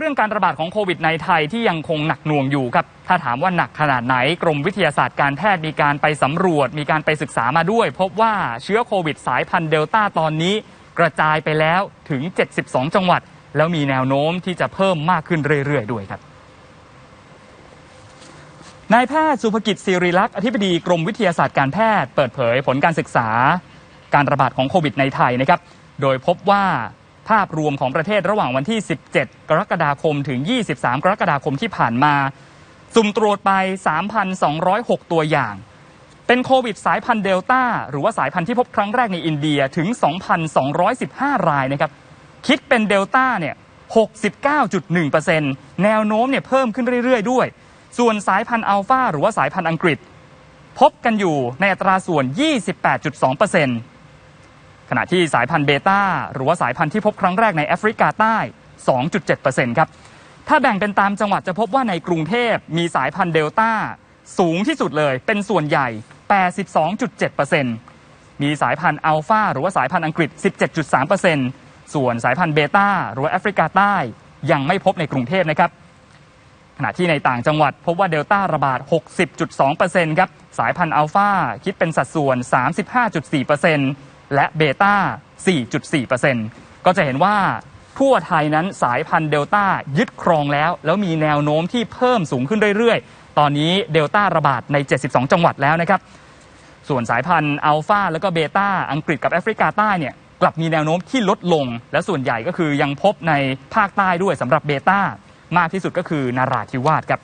เรื่องการระบาดของโควิดในไทยที่ยังคงหนักหน่วงอยู่ครับถ้าถามว่าหนักขนาดไหนกรมวิทยาศาสตร์การแพทย์มีการไปสำรวจ มีการไปศึกษามาด้วย พบว่าเชื้อโควิดสายพันธุ์เดลต้าตอนนี้ กระจายไปแล้วถึง 72 จังหวัด แล้วมีแนวโน้มที่จะเพิ่มมากขึ้นเรื่อยๆ ด้วยครับนายแพทย์สุภกิจศิริลักษณ์อธิบดีกรมวิทยาศาสตร์การแพทย์เปิดเผยผลการศึกษา การระบาดของโควิดในไทยนะครับโดยพบว่า ภาพรวมของประเทศระหว่างวันที่ 17 กรกฎาคมถึง 23 กรกฎาคมที่ผ่านมา สุ่มตรวจไป 3,206 ตัวอย่าง เป็นโควิดสายพันธุ์เดลต้า หรือว่าสายพันธุ์ที่พบครั้งแรกในอินเดียถึง 2,215 รายนะครับ คิดเป็นเดลต้าเนี่ย 69.1%แนวโน้มเนี่ยเพิ่มขึ้นเรื่อย ๆ ด้วย ส่วนสายพันธุ์อัลฟาหรือว่าสายพันธุ์อังกฤษ พบกันอยู่ในอัตราส่วน 28.2% ขณะที่สายพันธุ์เบต้าหรือว่าสายพันธุ์ที่พบครั้งแรกในแอฟริกาใต้ 2.7%ครับ ถ้าแบ่งเป็นตามจังหวัดจะพบว่าในกรุงเทพมีสายพันธุ์เดลต้าสูงที่สุดเลยเป็นส่วนใหญ่ 82.7%มีสายพันธุ์อัลฟาหรือว่าสายพันธุ์อังกฤษ 17.3%ส่วนสายพันธุ์เบต้าหรือว่าแอฟริกาใต้ยังไม่พบในกรุงเทพนะครับขณะที่ในต่างจังหวัดพบว่าเดลต้าระบาด 60.2%ครับ สายพันธุ์อัลฟาคิดเป็นสัดส่วน 35.4% และเบต้า 4.4%ก็จะเห็นว่าทั่วไทยนั้นสายพันธุ์เดลต้ายึดครองแล้ว แล้วมีแนวโน้มที่เพิ่มสูงขึ้นเรื่อยๆ ตอนนี้เดลต้าระบาดใน 72 จังหวัดแล้วนะครับ ส่วนสายพันธุ์อัลฟาแล้วก็เบต้าอังกฤษกับแอฟริกาใต้เนี่ยกลับมีแนวโน้มที่ลดลง และส่วนใหญ่ก็คือยังพบในภาคใต้ด้วยสำหรับเบต้ามากที่สุดก็คือนาราธิวาสครับ